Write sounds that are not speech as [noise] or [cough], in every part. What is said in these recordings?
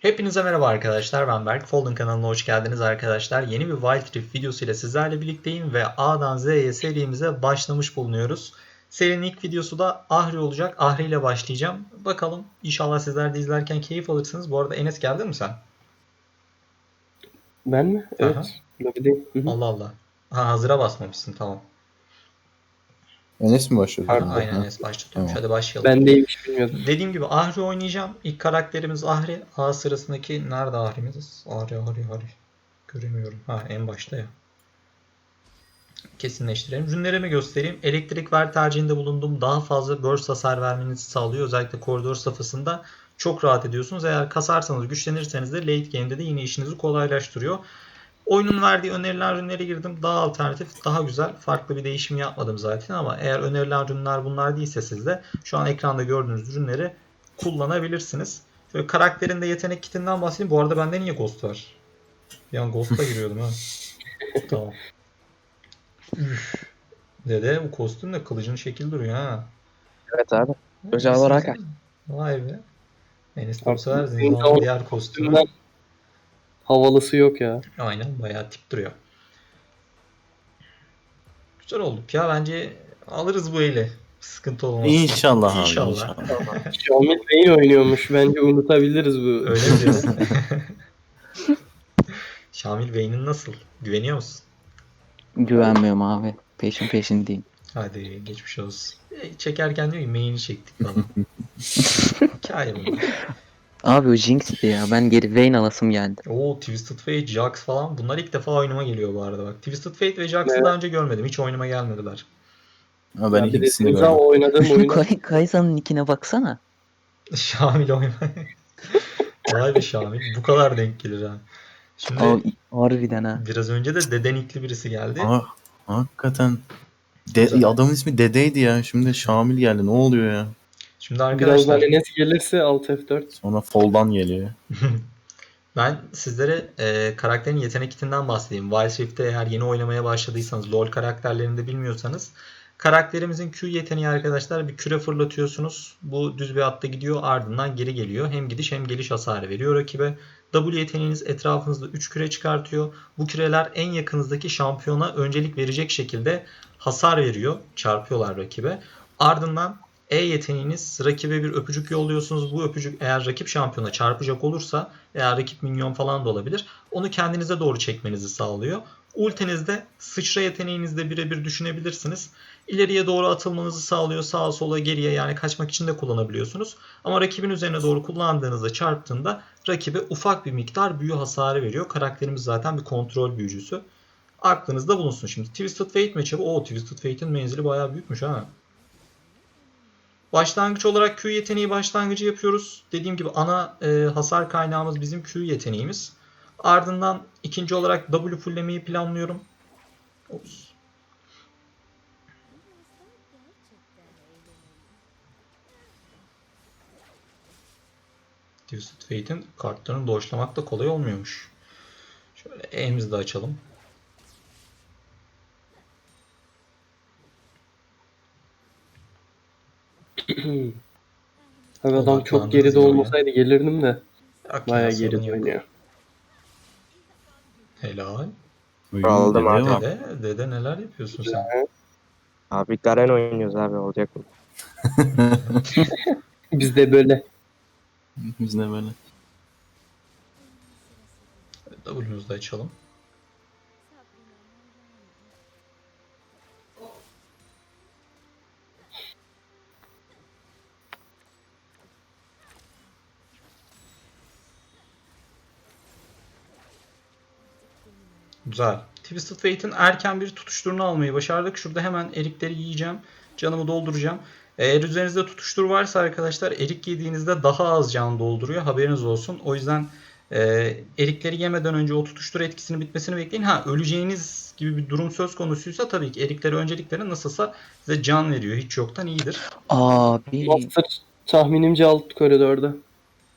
Hepinize merhaba arkadaşlar. Ben Berk. Folden kanalına hoş geldiniz arkadaşlar. Yeni bir Wild Rift videosu ile sizlerle birlikteyim ve A'dan Z'ye serimize başlamış bulunuyoruz. Serinin ilk videosu da Ahri olacak. Ahri ile başlayacağım. Bakalım inşallah sizler de izlerken keyif alırsınız. Bu arada Enes geldin mi sen? Ben mi? Evet. Aha. Hı. Allah Allah. Ha hazıra basmamışsın tamam. Enes mi başladı? Pardon, Aynen. Enes başlatıyormuş. Tamam. Hadi başlayalım. Ben değilmiş bilmiyordum. Dediğim gibi Ahri oynayacağım. İlk karakterimiz Ahri. A sırasındaki nerede Ahri'miz? Ahri, Ahri, Ahri. Göremiyorum. Ha en başta ya. Kesinleştirelim. Rünlerimi göstereyim. Elektrik ver tercihinde bulundum. Daha fazla burst hasar vermenizi sağlıyor. Özellikle koridor safhasında çok rahat ediyorsunuz. Eğer kasarsanız, güçlenirseniz de late game'de de yine işinizi kolaylaştırıyor. Oyunun verdiği önerilen ürünlere girdim. Daha alternatif, daha güzel. Farklı bir değişim yapmadım zaten ama eğer önerilen ürünler bunlar değilse siz de şu an ekranda gördüğünüz ürünleri kullanabilirsiniz. Şöyle karakterin de yetenek kitinden bahsedeyim. Bu arada bende niye Ghost var? Bir an Ghost'a giriyordum ha. [laughs] tamam. Üf. Dede bu kostüm de kılıcın şekil duruyor ha. Evet abi. Özel olarak. Vay be. Enes Zindan'ın o diğer kostümü. Havalısı yok ya. Aynen bayağı tip duruyor. Güzel olduk ya bence alırız bu eli. Sıkıntı olmaz. İnşallah abi. İnşallah. inşallah. [laughs] Xiaomi Bey oynuyormuş. Bence unutabiliriz bu. Öyle mi diyorsun? [laughs] [laughs] Şamil Bey'in nasıl? Güveniyor musun? Güvenmiyorum abi. Peşin peşin değil. Hadi geçmiş olsun. E, Çekerken diyor ki main'i çektik falan. Hikaye bu. Abi o Jinx'ti ya. Ben geri Vayne alasım geldi. Oo Twisted Fate, Jax falan bunlar ilk defa oyunuma geliyor bu arada bak. Twisted Fate ve Jax'ı Evet. daha önce görmedim. Hiç oyunuma gelmediler. Ha, ben bir de ikisini Zenza gördüm. oynadığım [laughs] oyunu. Kay Kaysa'nın nickine baksana. [laughs] Şamil oyna. [laughs] Vay be Şamil. Bu kadar denk gelir ha. Şimdi Abi harbiden ha. biraz önce de dedenikli birisi geldi. Aa, hakikaten. De, adamın ismi Dede'ydi ya. Şimdi Şamil geldi. Ne oluyor ya? Şimdi arkadaşlar Enes gelirse Alt F4. Sonra Foldan geliyor. [laughs] ben sizlere e, karakterin yetenek kitinden bahsedeyim. Wild Rift'te eğer yeni oynamaya başladıysanız, LoL karakterlerini de bilmiyorsanız karakterimizin Q yeteneği arkadaşlar bir küre fırlatıyorsunuz. Bu düz bir hatta gidiyor ardından geri geliyor. Hem gidiş hem geliş hasarı veriyor rakibe. W yeteneğiniz etrafınızda 3 küre çıkartıyor. Bu küreler en yakınızdaki şampiyona öncelik verecek şekilde hasar veriyor. Çarpıyorlar rakibe. Ardından E yeteneğiniz rakibe bir öpücük yolluyorsunuz. Bu öpücük eğer rakip şampiyona çarpacak olursa veya rakip minyon falan da olabilir. Onu kendinize doğru çekmenizi sağlıyor. Ultinizde sıçra yeteneğinizde birebir düşünebilirsiniz. İleriye doğru atılmanızı sağlıyor. Sağa sola geriye yani kaçmak için de kullanabiliyorsunuz. Ama rakibin üzerine doğru kullandığınızda çarptığında rakibe ufak bir miktar büyü hasarı veriyor. Karakterimiz zaten bir kontrol büyücüsü. Aklınızda bulunsun. Şimdi Twisted Fate matchup'ı. O Twisted Fate'in menzili bayağı büyükmüş ha. Başlangıç olarak Q yeteneği başlangıcı yapıyoruz. Dediğim gibi ana e, hasar kaynağımız bizim Q yeteneğimiz. Ardından ikinci olarak W fulllemeyi planlıyorum. Ops. Twisted Fate'in kartlarını doşlamak da kolay olmuyormuş. Şöyle E'mizi de açalım. Abi adam çok geride olmasaydı gelirdim de. Yok Baya ya, sorun geride oynuyor. Helal. Uyum Aldım Dede abi. Dede, dede neler yapıyorsun sen? Abi Garen oynuyoruz abi olacak mı? [laughs] [laughs] Biz de böyle. Biz de böyle. W'nuzu da açalım. Güzel. Twisted Fate'in erken bir tutuşturunu almayı başardık. Şurada hemen erikleri yiyeceğim. Canımı dolduracağım. Eğer üzerinizde tutuştur varsa arkadaşlar erik yediğinizde daha az can dolduruyor. Haberiniz olsun. O yüzden e, erikleri yemeden önce o tutuştur etkisini bitmesini bekleyin. Ha öleceğiniz gibi bir durum söz konusuysa tabii ki erikleri öncelik verin. Nasılsa size can veriyor. Hiç yoktan iyidir. Abi. Master tahminimce alt koridorda.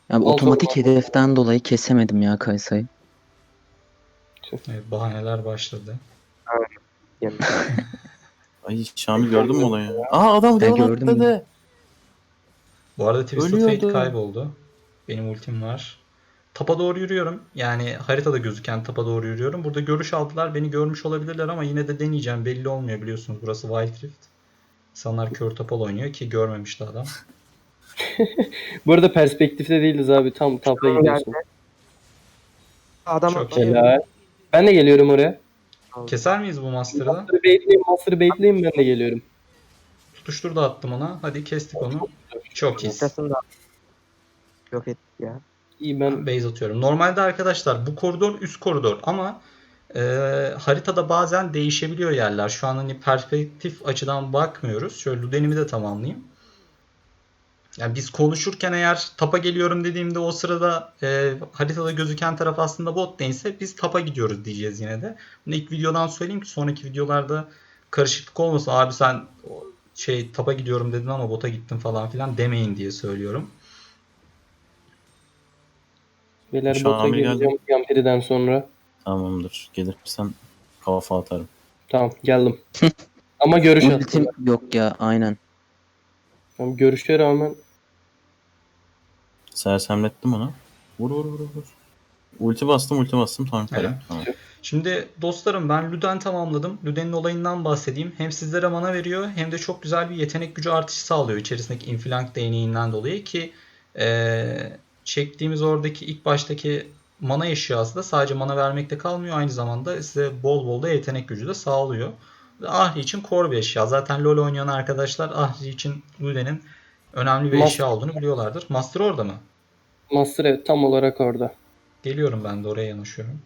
Abi otomatik hedeften dolayı kesemedim ya Kaysa'yı. Evet, bahaneler başladı. [laughs] Ay Şamil gördün mü olayı? Aa adam Ben level gördüm. atladı. Bu arada Twisted Ölüyordu. Fate kayboldu. Benim ultim var. Tapa doğru yürüyorum. Yani haritada gözüken tapa doğru yürüyorum. Burada görüş aldılar. Beni görmüş olabilirler ama yine de deneyeceğim. Belli olmuyor biliyorsunuz. Burası Wild Rift. İnsanlar kör topal oynuyor ki görmemişti adam. [laughs] Bu arada perspektifte değiliz abi. Tam tapla gidiyorsun. Adam Çok atıyor. Helal. Ben de geliyorum oraya. Keser miyiz bu Master'ı da? Master'ı baitleyeyim, Master'ı baitleyeyim ben de geliyorum. Tutuştur da attım ona. Hadi kestik onu. Çok iyiyiz. Ortasını da yok ettik ya. İyi ben base atıyorum. Normalde arkadaşlar bu koridor üst koridor ama e, haritada bazen değişebiliyor yerler. Şu an hani perspektif açıdan bakmıyoruz. Şöyle Luden'imi de tamamlayayım. Yani biz konuşurken eğer tapa geliyorum dediğimde o sırada e, haritada gözüken taraf aslında bot değilse biz tapa gidiyoruz diyeceğiz yine de. Bunu ilk videodan söyleyeyim ki sonraki videolarda karışıklık olmasın. Abi sen şey tapa gidiyorum dedin ama bota gittin falan filan demeyin diye söylüyorum. beyler Şu bota geleceğim Yampiri'den sonra. Tamamdır. Gelirsen kafa atarım. Tamam geldim. [laughs] Ama görüş Ultim yok ya aynen. Tamam, görüşe rağmen Sersemlettim onu. Vur vur vur vur. Ulti bastım ulti bastım kare. Evet. Tamam. Şimdi dostlarım ben Luden tamamladım. Luden'in olayından bahsedeyim. Hem sizlere mana veriyor hem de çok güzel bir yetenek gücü artışı sağlıyor içerisindeki inflank değneğinden dolayı ki eee, çektiğimiz oradaki ilk baştaki mana eşyası da sadece mana vermekte kalmıyor. Aynı zamanda size bol bol da yetenek gücü de sağlıyor. Ahri için core bir eşya. Zaten LoL oynayan arkadaşlar Ahri için Luden'in önemli bir Mas- eşya olduğunu biliyorlardır. Master orada mı? Master evet tam olarak orada. Geliyorum ben de oraya yanaşıyorum.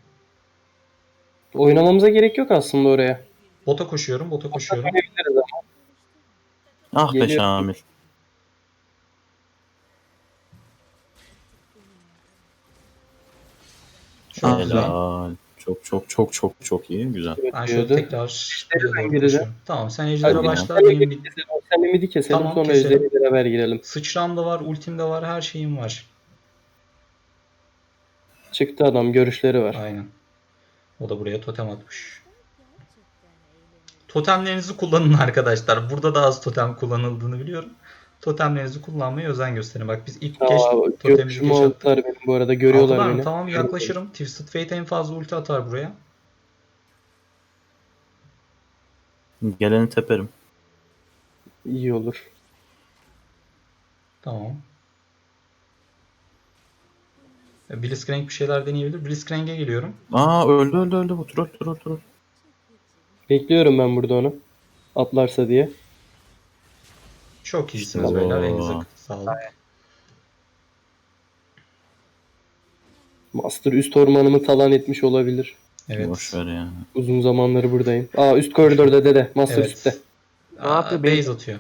Oynamamıza gerek yok aslında oraya. Bota koşuyorum, bota koşuyorum. Oynayabiliriz ama. Ah be Geliyor. Şamil. Çok güzel. Helal. Çok çok çok çok çok iyi. Güzel. Ben şöyle tekrar ben gireceğim. Tamam sen ejderha başla. Benim bir sen de midi keselim Tamam, sonra keselim. ejderi beraber girelim. sıçram da var, ultim de var, her şeyim var. Çıktı adam görüşleri var. Aynen. O da buraya totem atmış. Totemlerinizi kullanın arkadaşlar. Burada da az totem kullanıldığını biliyorum. Totemlerinizi kullanmaya özen gösterin. Bak biz ilk geç Aa, totemimizi görüşümü geç attık. benim bu arada görüyorlar Aldılar mı? beni. Tamam yaklaşırım. Twisted Fate en fazla ulti atar buraya. Geleni teperim. İyi olur. Tamam. E, Blitzcrank bir şeyler deneyebilir. Blitzcrank'e geliyorum. Aa öldü öldü öldü bu öldü öldü öldü. Bekliyorum ben burada onu. Atlarsa diye. Çok iyisiniz İşte beyler. Elinize sağlık. Master üst ormanımı talan etmiş olabilir. Evet. Boş ver ya. Uzun zamanları buradayım. Aa üst koridorda dede. Master Evet. üstte. Aa, Ne yapıyor? Base atıyor.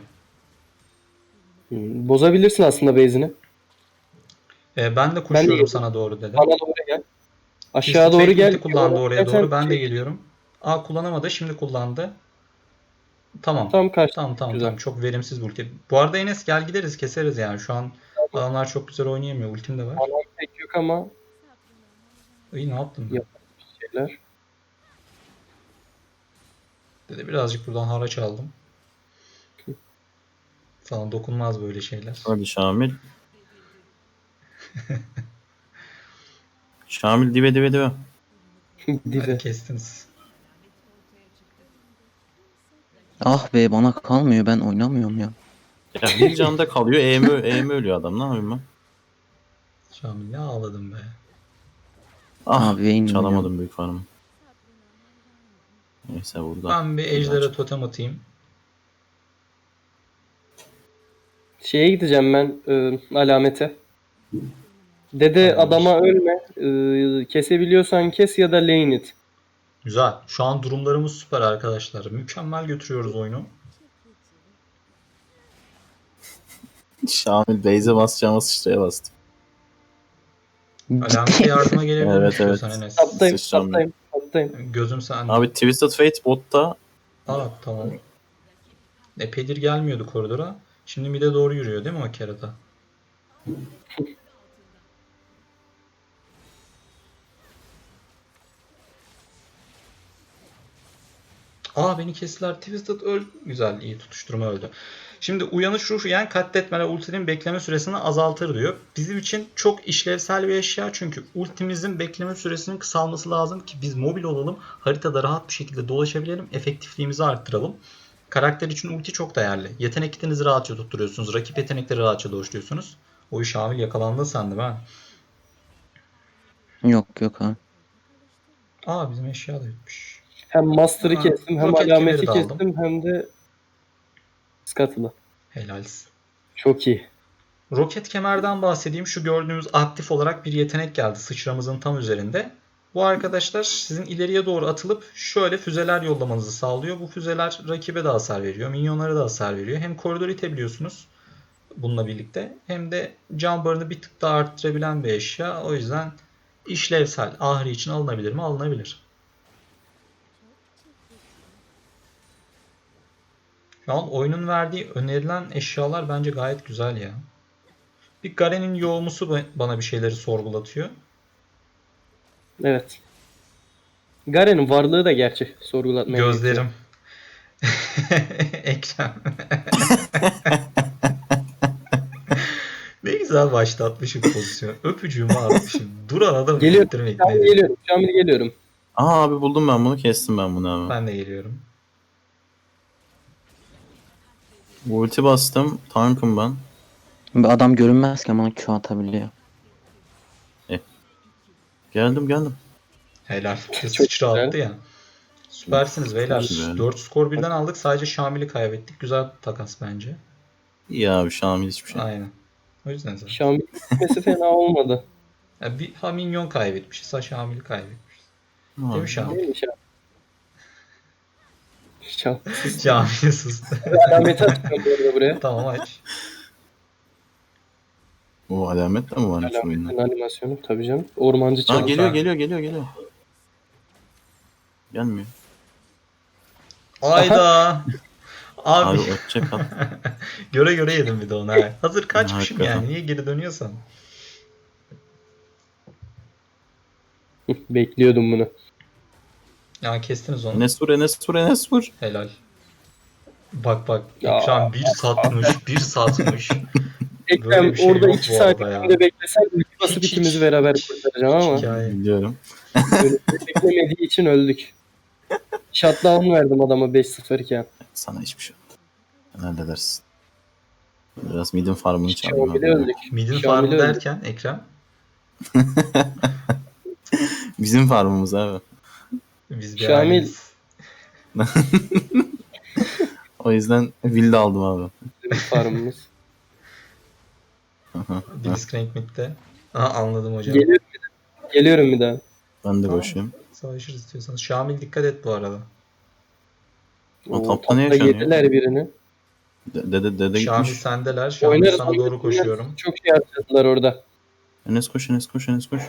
Hmm, Bozabilirsin aslında base'ini. Ee, ben de koşuyorum geliyorum. sana doğru dedi. Bana doğru gel. Aşağı doğru gel. kullandı oraya Sen- doğru. Ben de geliyorum. Aa kullanamadı. Şimdi kullandı. Tamam. Tam kaçtı. Tamam tamam Güzel. tamam. Çok verimsiz bir ulti. Bu arada Enes gel gideriz keseriz yani. Şu an adamlar çok güzel oynayamıyor. Ultim de var. Anam pek yok ama İyi ne yaptım? Yap. şeyler. Dedi birazcık buradan haraç aldım. Sana dokunmaz böyle şeyler. Hadi Şamil. Şamil dibe dibe dibe. [laughs] Hadi Dibe. kestiniz. Ah be bana kalmıyor ben oynamıyorum ya. Ya bir canda kalıyor. EM, EM ölüyor adam. Ne yapayım ben? Şamil ne ağladım be. Ah Abi Vayne çalamadım büyük farmı. Neyse burada. Ben bir ejdere totem atayım. Şeye gideceğim ben e, alamete. Dede adama ölme. E, kesebiliyorsan kes ya da lane it. Güzel. Şu an durumlarımız süper arkadaşlar. Mükemmel götürüyoruz oyunu. Şamil base'e basacağıma sıçraya bastım. Alamete yardıma gelebilir Evet, istiyorsan evet. Enes. Taptayım, Sıçram taptayım, taptayım. Gözüm sende. Abi Twisted Fate botta Aa tamam. Epeydir gelmiyordu koridora. Şimdi mid'e doğru yürüyor değil mi o kerata? Aa beni kestiler. Twisted öl. Güzel iyi tutuşturma öldü. Şimdi uyanış ruhu yani katletmeler ultinin bekleme süresini azaltır diyor. Bizim için çok işlevsel bir eşya çünkü ultimizin bekleme süresinin kısalması lazım ki biz mobil olalım. Haritada rahat bir şekilde dolaşabilelim. Efektifliğimizi arttıralım. Karakter için ulti çok değerli. Yetenek kitinizi rahatça tutturuyorsunuz. Rakip yetenekleri rahatça doşluyorsunuz. O iş Şamil yakalandı sandım ha. Yok yok abi. Aa bizim eşya da bitmiş. Hem Master'ı Ha, kestim hem roket alameti kemeri de aldım. kestim hem de Scuttle'ı. Helalsin. Çok iyi. Roket kemerden bahsedeyim. Şu gördüğümüz aktif olarak bir yetenek geldi sıçramızın tam üzerinde. Bu arkadaşlar sizin ileriye doğru atılıp şöyle füzeler yollamanızı sağlıyor. Bu füzeler rakibe de hasar veriyor. Minyonlara da hasar veriyor. Hem koridor itebiliyorsunuz bununla birlikte. Hem de can barını bir tık daha arttırabilen bir eşya. O yüzden işlevsel. Ahri için alınabilir mi? Alınabilir. Şu an oyunun verdiği önerilen eşyalar bence gayet güzel ya. Bir Garen'in yoğumusu ba- bana bir şeyleri sorgulatıyor. Evet. Garen'in varlığı da gerçi sorgulatmaya Gözlerim. [laughs] Ekrem. [laughs] ne güzel başlatmışım pozisyonu. Öpücüğümü atmışım. Duran adamı Geliyor. ittirmek Şamil nedir? geliyorum. Şamil geliyorum. Aa abi buldum ben bunu kestim ben bunu abi. Ben de geliyorum. Ulti bastım. Tankım ben. Bir adam görünmezken bana Q atabiliyor. Geldim geldim. Helal. Bir Çok sıçra güzel. attı ya. Süpersiniz beyler. güzel. 4 skor birden aldık. Sadece Şamil'i kaybettik. Güzel takas bence. İyi abi Şamil hiçbir şey. Aynen. O yüzden zaten. Şamil gitmesi fena olmadı. Ya bir ha minyon kaybetmişiz. Ha Şamil'i kaybetmişiz. Değil Abi, mi Şamil? Değil mi Şamil. Şamil sustu. Alameti atacağım bu arada buraya. tamam aç. O alamet de mi varmış oyunda? Alametin animasyonu tabii canım. Ormancı çaldı. geliyor geliyor geliyor geliyor. Gelmiyor. Ayda. Abi, Abi ötecek at. [laughs] göre göre yedim bir de onu. ha. Hazır kaçmışım Hakikaten. yani. Niye geri dönüyorsan? Bekliyordum bunu. Ya kestiniz onu. Enes vur Enes vur Enes vur. Helal. Bak bak. Ya. Ekran bir satmış. Bir satmış. [laughs] Ekrem bir şey orada yok 2 bu saat arada ya. içinde beklesen Hiç, ikimizi hiç. beraber kurtaracağım ama Hikaye. Biliyorum. böyle beklemediği için öldük. Shutdown verdim adama 5-0 iken. Sana hiçbir şey yok. Sen halledersin. Biraz midin farmını çaldım. Şamil'e öldük. Midin Şamil'i farmı öldü. derken Ekrem. [laughs] Bizim farmımız abi. Biz bir Şamil. aileyiz. [laughs] O yüzden villa aldım abi. Farmımız. Aha. Blitzcrank midde. Aha anladım hocam. Geliyorum bir daha. Geliyorum bir daha. Ben de Tamam. Savaşırız istiyorsanız. Şamil dikkat et bu arada. O Oo, topta ne yaşanıyor? yediler birini. De- Dede dede Şamil gitmiş. sendeler. Şamil Oynarız, sana oynarız, doğru koşuyorum. Çok şey harcadılar orada. Enes koş Enes koş Enes koş.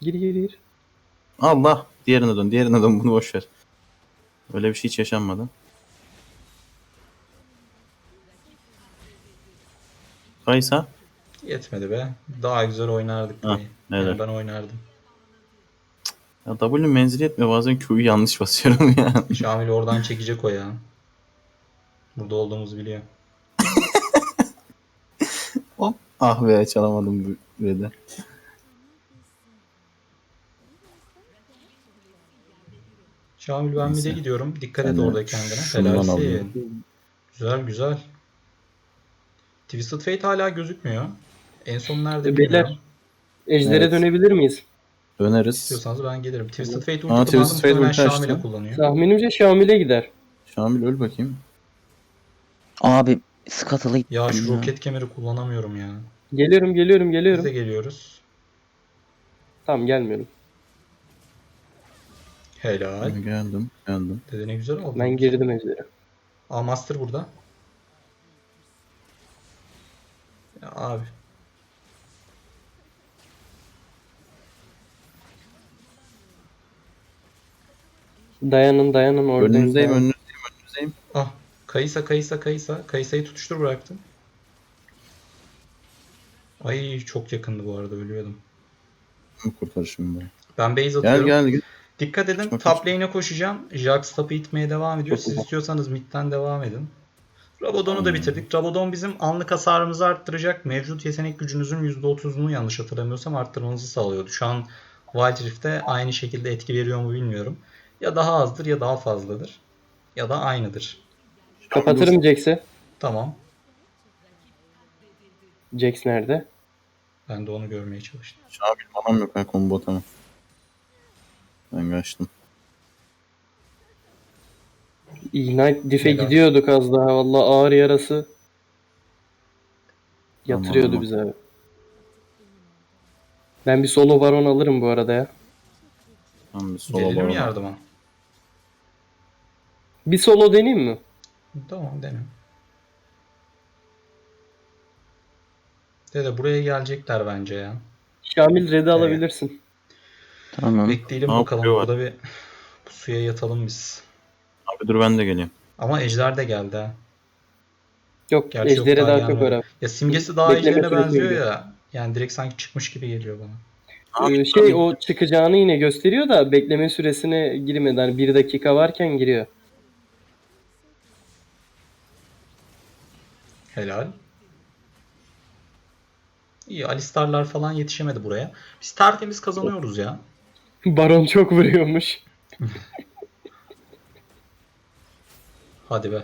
Gir gir gir. Allah. Diğerine dön diğerine dön bunu boş ver. Öyle bir şey hiç yaşanmadı. Kaysa. Yetmedi be. Daha güzel oynardık. Ha, diye. neler? Yani ben oynardım. Ya W menzili yetmiyor bazen Q'yu yanlış basıyorum ya. [laughs] Şamil oradan çekecek o ya. Burada olduğumuzu biliyor. Hop. Ah be çalamadım bu Red'e. Şamil ben mid'e gidiyorum. Dikkat et orada kendine. alayım. Güzel güzel. Twisted Fate hala gözükmüyor. En son nerede Beyler. bilmiyorum. Ejder'e Evet. dönebilir miyiz? Döneriz. İstiyorsanız ben gelirim. Twisted Fate ulti Aa, kullandım. Twisted Fate Muhtemelen ulti açtı. Şamil'e kullanıyor. Tahminimce Şamil'e gider. Şamil öl bakayım. Abi Scuttle'ı Ya şu roket kemeri kullanamıyorum ya. Geliyorum geliyorum Biz geliyorum. de geliyoruz. Tamam gelmiyorum. Helal. Geldim. Geldim. Dede ne güzel oldu. Ben girdim Ejder'e. Aa Master burada. Ya abi. Dayanın dayanın oradayım. Önünüzdeyim önünüzdeyim önünüzdeyim. Ah. Kayısa kayısa kayısa. Kayısayı tutuştur bıraktım. Ay çok yakındı bu arada ölüyordum. Kurtarışım ben. Ben base Gel atıyorum. gel gel. Dikkat edin Kaçma, top lane'e koşacağım. Jax top'u itmeye devam ediyor. Çok Siz istiyorsanız mid'den devam edin. Rabadon'u da Hmm. bitirdik. Rabadon bizim anlık hasarımızı arttıracak. Mevcut yetenek gücünüzün %30'unu yanlış hatırlamıyorsam arttırmanızı sağlıyordu. Şu an Wild Rift'te aynı şekilde etki veriyor mu bilmiyorum. Ya daha azdır ya daha fazladır. Ya da aynıdır. Kapatırım Jax'i. Tamam. Jax nerede? Ben de onu görmeye çalıştım. Şamil manam yok ha combo tamam. Ben kaçtım. Ignite Diff'e Helal. gidiyorduk az daha. Valla ağır yarası. Yatırıyordu Tamam. bizi abi. Ben bir solo baron alırım bu arada ya. Tamam bir solo Gelelim baron. yardıma. Bir solo deneyeyim mi? Tamam dene. Dede buraya gelecekler bence ya. Şamil red'i alabilirsin. Tamam. Bekleyelim Ne bakalım. Burada bir bu suya yatalım biz. Abi dur ben de geleyim. Ama ejder de geldi ha. Yok Gerçi yok, ejdere daha daha çok önemli. Ya simgesi daha Bekleme ejderine benziyor geliyor. ya. Yani direkt sanki çıkmış gibi geliyor bana. Abi, Ee, şey o çıkacağını yine gösteriyor da bekleme süresine girmeden hani bir dakika varken giriyor. Helal. İyi Alistarlar falan yetişemedi buraya. Biz tertemiz kazanıyoruz ya. Baron çok vuruyormuş. Hadi be.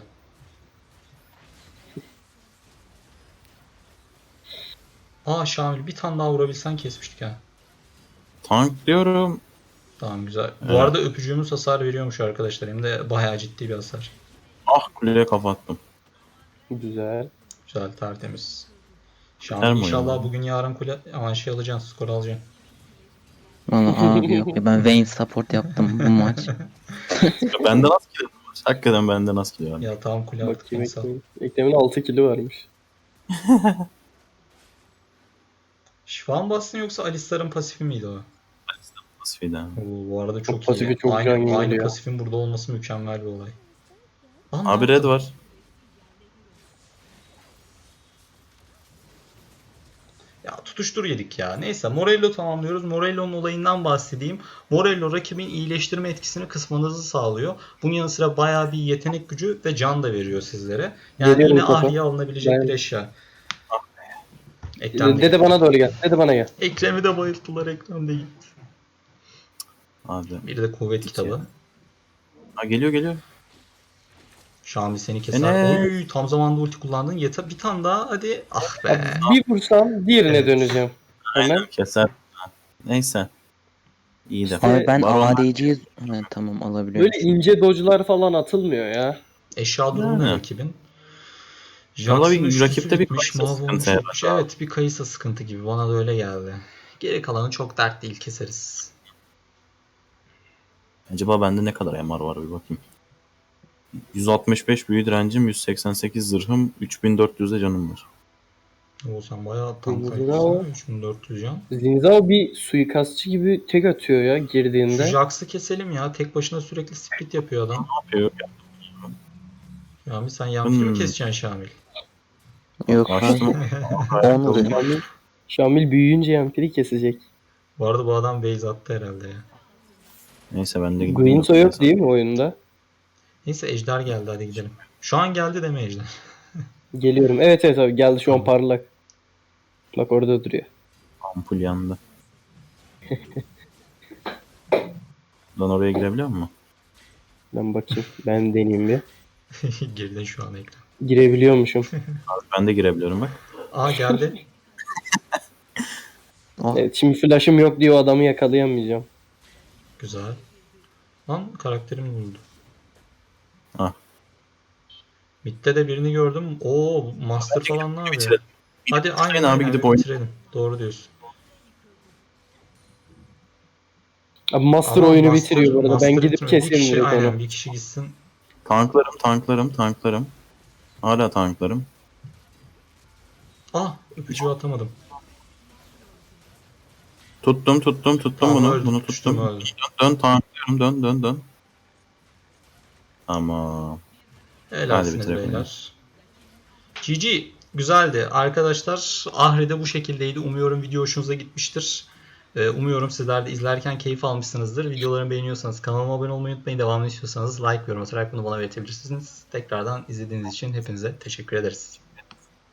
Aa Şamil bir tane daha vurabilsen kesmiştik ha. Tank diyorum. Tamam güzel. Bu Evet. arada öpücüğümüz hasar veriyormuş arkadaşlar. Hem de bayağı ciddi bir hasar. Ah kuleye kapattım. Güzel. Güzel tertemiz. Şamil mi oyun inşallah bugün yarın kule aman şey alacaksın, skor alacaksın. Valla [laughs] abi yok ya ben Vayne support yaptım bu maç. [laughs] benden az kilo var. Hakikaten benden az kilo var. Ya tamam kule artık Bakayım neyse. Ekrem'in. Ekrem'in 6 kilo varmış. [laughs] Şifa mı bastın yoksa Alistar'ın pasifi miydi o? Pasifiydi abi. Oo, bu arada çok, pasifi iyi. çok can aynı, geliyor aynı ya. pasifin burada olması mükemmel bir olay. Lan ne Abi red yaptın? var. Ya tutuştur yedik ya. Neyse Morello tamamlıyoruz. Morello'nun olayından bahsedeyim. Morello rakibin iyileştirme etkisini kısmanızı sağlıyor. Bunun yanı sıra bayağı bir yetenek gücü ve can da veriyor sizlere. Yani Geliyorum yine topa. ahliye alınabilecek Ben- bir eşya. Ekrem de Dede bana doğru gel. Dede bana gel. Ekrem'i de bayılttılar. Ekrem de gitti. Abi. Bir de kuvvet kitabı. Ha geliyor geliyor. Şamil seni keser. Oy, tam zamanda ulti kullandın. Yeter bir tane daha hadi. Ah be. Bir vursam diğerine Evet. döneceğim. Hemen. Keser. Neyse. İyi de. Abi ben Baron- ADC'yi Ha, tamam alabiliyorum. Böyle ince dodge'lar falan atılmıyor ya. Eşya durumu ne Yani. rakibin? Jackson üçlüsü rakipte bir Kayısa mahvolmuş sıkıntı herhalde. Evet bir kayısa sıkıntı gibi. Bana da öyle geldi. Geri kalanı çok dert değil keseriz. Acaba bende ne kadar MR var bir bakayım. 165 büyü direncim, 188 zırhım, 3400'de canım var. Oğuzhan bayağı tam Güzel kayıp. ama. 3400 can. Zinzao bir suikastçı gibi tek atıyor ya Şu girdiğinde. Jax'ı keselim ya. Tek başına sürekli split yapıyor adam. Ne yapıyor? Şamil sen mı Hmm. keseceksin Şamil? Yok. [laughs] Şamil, Şamil büyüyünce yampiri kesecek. Bu arada bu adam base attı herhalde ya. Neyse ben de gideyim. Guinsoo yok değil mi oyunda? Neyse Ejder geldi hadi gidelim. Şu an geldi deme Ejder. [laughs] Geliyorum. Evet evet abi geldi şu an parlak. Bak orada duruyor. Ampul yandı. [laughs] Lan oraya girebiliyor mu? Ben bakayım. Ben deneyeyim bir. [laughs] Girdin şu an ekran. Girebiliyormuşum. Abi ben de girebiliyorum bak. Aa geldi. Oh, Evet şimdi flash'ım yok diye o adamı yakalayamayacağım. Güzel. Lan karakterim vurdu. Ah. Mid'de de birini gördüm. Oo Master falan ne yapıyor? bitirelim. Hadi aynen, Bitirelim abi, aynen, gidip oyna- bitirelim. Doğru diyorsun. Abi Master Ama oyunu Master- bitiriyor bu arada. Master ben gidip keseyim direkt aynen, onu. bir kişi gitsin. Tanklarım, tanklarım, tanklarım. Hala tanklarım. Ah öpücüğü atamadım. Tuttum, tuttum, tuttum Tamam, bunu. öldü, bunu tuttum. Dön, dön, tanklıyorum, dön, dön, dön. Ama Helalsiniz beyler. GG. Güzeldi. Arkadaşlar Ahri'de bu şekildeydi. Umuyorum video hoşunuza gitmiştir. Ee, umuyorum sizler de izlerken keyif almışsınızdır. Videolarımı beğeniyorsanız kanalıma abone olmayı unutmayın. Devamını istiyorsanız like, yorum atarak bunu bana belirtebilirsiniz. Tekrardan izlediğiniz için hepinize teşekkür ederiz.